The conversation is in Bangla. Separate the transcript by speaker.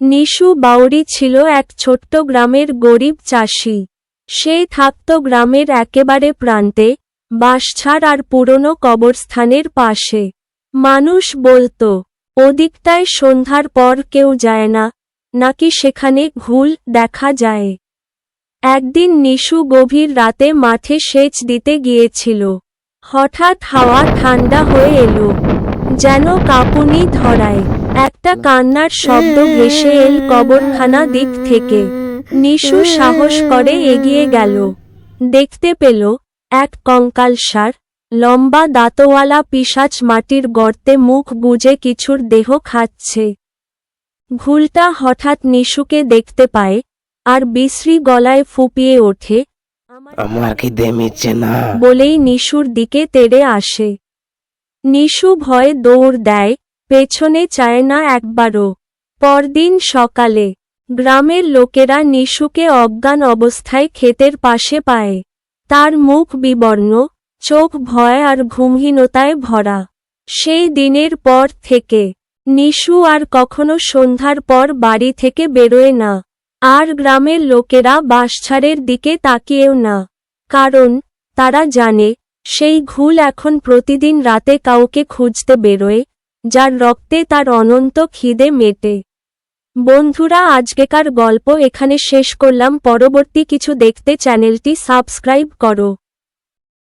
Speaker 1: নিশু বাউরি ছিল এক ছোট্ট গ্রামের গরিব চাষি। সে থাকত গ্রামের একেবারে প্রান্তে, বাঁশঝাড় আর পুরনো কবরস্থানের পাশে। মানুষ বলতো, ওদিকটায় সন্ধ্যার পর কেউ যায় না, নাকি সেখানে ঘুল দেখা যায়? একদিন নিশু গভীর রাতে মাঠে সেচ দিতে গিয়েছিল। হঠাৎ হাওয়া ঠান্ডা হয়ে এলো, যেন কাঁপুনি ধরায়। একটা কান্নার শব্দ ভেসে এল কবরখানা দিক থেকে। নিশু সাহস করে এগিয়ে গেল। দেখতে পেল এক কঙ্কালসার লম্বা দাঁতওয়ালা পিশাচ মাটির গর্তে মুখ গুজে কিছুর দেহ খাচ্ছে। ঘুলটা হঠাৎ নিশুকে দেখতে পায় আর বিশ্রী গলায় ফুপিয়ে ওঠে
Speaker 2: আমার খিদে মিটছে না।
Speaker 1: বলেই নিশুর দিকে তেড়ে আসে। নিশু ভয়ে দৌড় দেয় পেছনে চায় না একবারও। পরদিন সকালে গ্রামের লোকেরা নিশুকে অজ্ঞান অবস্থায় ক্ষেতের পাশে পায়। তার মুখ বিবর্ণ, চোখ ভয় আর ঘুমহীনতায় ভরা। সেই দিনের পর থেকে নিশু আর কখনো সন্ধ্যার পর বাড়ি থেকে বেরোয় না। আর গ্রামের লোকেরা বাঁশঝাড়ের দিকে তাকিয়েও না। কারণ তারা জানে, সেই ঘুল এখন প্রতিদিন রাতে কাউকে খুঁজতে বেরোয় যার রক্তে তার অনন্ত খিদে মেটে। বন্ধুরা, আজকেকার গল্প এখানে শেষ করলাম। পরবর্তী কিছু দেখতে চ্যানেলটি সাবস্ক্রাইব করো।